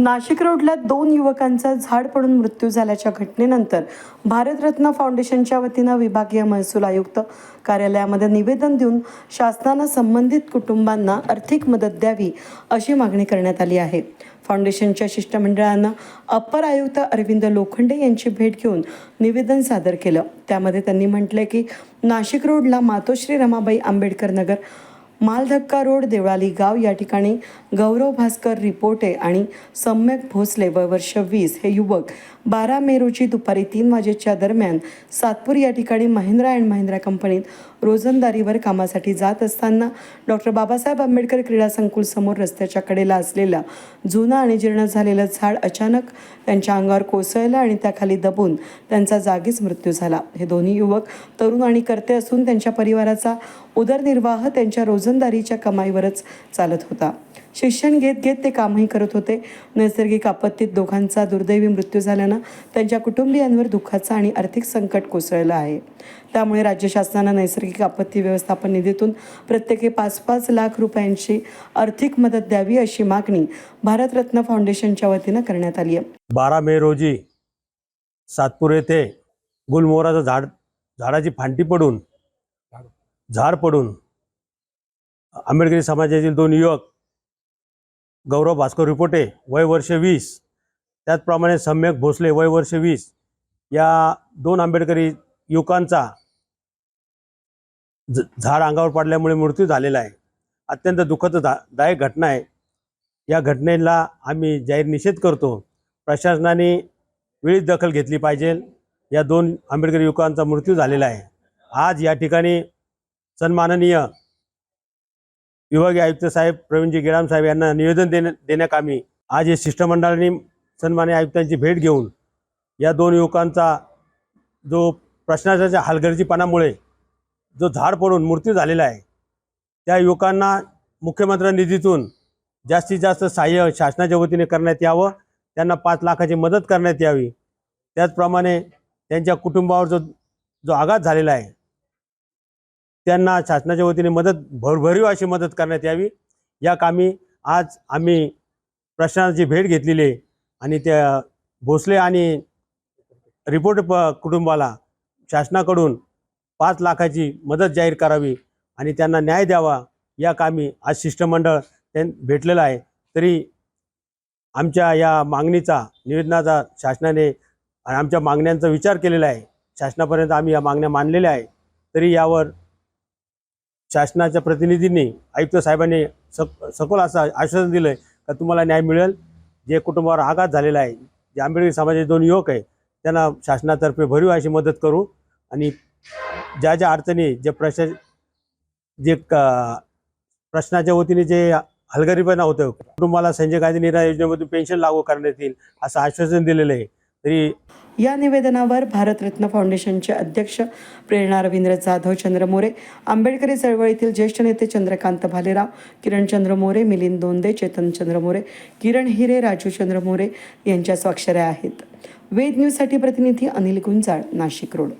नाशिक रोडला दोन युवकांचा झाड पडून मृत्यू झाल्याच्या घटनेनंतर भारतरत्न फाउंडेशनच्या वतीनं विभागीय महसूल आयुक्त कार्यालयामध्ये निवेदन देऊन शासनानं संबंधित कुटुंबांना आर्थिक मदत द्यावी अशी मागणी करण्यात आली आहे. फाउंडेशनच्या शिष्टमंडळानं अप्पर आयुक्त अरविंद लोखंडे यांची भेट घेऊन निवेदन सादर केलं. त्यामध्ये त्यांनी म्हटलंय की नाशिक रोडला मातोश्री रमाबाई आंबेडकर नगर मालधक्का रोड देवळाली गाव या ठिकाणी गौरव भास्कर रिपोर्टे आणि सम्यक भोसले व वर्ष वीस हे युवक बारा मे रोजी दुपारी तीन वाजेच्या दरम्यान सातपूर या ठिकाणी महिंद्रा अँड महिंद्रा कंपनीत रोजंदारीवर कामासाठी जात असताना डॉक्टर बाबासाहेब आंबेडकर क्रीडा संकुल समोर रस्त्याच्या कडेला असलेला जुनं आणि जीर्ण झालेलं झाड अचानक त्यांच्या अंगावर कोसळलं आणि त्याखाली दबून त्यांचा जागीच मृत्यू झाला. हे दोन्ही युवक तरुण आणि करते असून त्यांच्या परिवाराचा उदरनिर्वाह त्यांच्या रोजंदारीच्या कमाईवरच चालत होता. शिक्षण घेत घेत ते कामही करत होते. नैसर्गिक आपत्तीत दोघांचा दुर्दैवी मृत्यू झाल्यानं त्यांच्या कुटुंबियांवर दुःखाचा आणि आर्थिक संकट कोसळलं आहे. त्यामुळे राज्य शासनानं नैसर्गिक आपत्ती व्यवस्थापन निधीतून प्रत्येकी पाच पाच लाख रुपयांची आर्थिक मदत द्यावी अशी मागणी भारतरत्न फाउंडेशनच्या वतीनं करण्यात आली आहे. बारा मे रोजी सातपूर येथे गुलमोहराचं झाड झाडाची फांटी पडून झाड पडून आंबेडकरी समाजातील दोन युवक गौरव भास्कर रिपोटे वय वर्ष वीस. त्याचप्रमाणे सम्यक भोसले वय वर्ष वीस. या दोन आंबेडकरी युवकांचा झाड अंगावर पडल्यामुळे मृत्यू झालेला आहे. अत्यंत दुःखद दायक घटना आहे. या घटनेला आम्ही जाहीर निषेध करतो. प्रशासनाने वेळीच दखल घेतली पाहिजे. या दोन आंबेडकर युवकांचा मृत्यू झालेला आहे. आज या ठिकाणी सन्माननीय विभागीय आयुक्त साहेब प्रवीणजी गेडाम साहेब यांना निवेदन देण्या देण्याकामी आज हे शिष्टमंडळाने सन्मान्य आयुक्तांची भेट घेऊन या दोन युवकांचा जो प्रश्नाच्या हलगर्जीपणामुळे जो झाड पडून मृत्यू झालेला आहे त्या युवकांना मुख्यमंत्री निधीतून जास्तीत जास्त सहाय्य शासनाच्या वतीने करण्यात यावं त्यांना पाच लाखाची मदत करण्यात यावी. त्याचप्रमाणे त्यांच्या कुटुंबावर जो जो आघात झालेला आहे त्यांना शासनाच्या वतीने मदत भरभरीव अशी मदत करण्यात यावी. या कामी आज आम्ही प्रशासनाची भेट घेतलेली आहे आणि त्या भोसले आणि रिपोर्ट प कुटुंबाला शासनाकडून पाच लाखाची मदत जाहीर करावी आणि त्यांना न्याय द्यावा. या कामी आज शिष्टमंडळ त्यां भेटलेलं आहे. तरी आमच्या या मागणीचा निवेदनाचा शासनाने आमच्या मागण्यांचा विचार केलेला आहे. शासनापर्यंत आम्ही या मागण्या मानलेल्या आहे. तरी यावर शासनाच्या प्रतिनिधींनी आयुक्त साहेबांनी सक सखोल असं आश्वासन दिलं आहे का तुम्हाला न्याय मिळेल? जे कुटुंबावर आघात झालेला आहे जे आंबेडकरी समाजाचे दोन युवक आहे त्यांना शासनातर्फे भरीव अशी मदत करू आणि ज्या ज्या अडचणी जे प्रशा जे प्रश्नाच्या वतीने जे हलगरीपणा होतं कुटुंबाला संजय गांधी निरा योजनेमधून पेन्शन लागू करण्यात येईल असं आश्वासन दिलेलं आहे. तरी या निवेदनावर भारतरत्न फाउंडेशनचे अध्यक्ष प्रेरणा रवींद्र जाधव चंद्र मोरे आंबेडकरी चळवळीतील ज्येष्ठ नेते चंद्रकांत भालेराव किरणचंद्र मोरे मिलिंद दोंदे चेतन चंद्र मोरे किरण हिरे राजू चंद्र मोरे यांच्या स्वाक्षऱ्या आहेत. वेद न्यूजसाठी प्रतिनिधी अनिल गुंजाळ नाशिक रोड.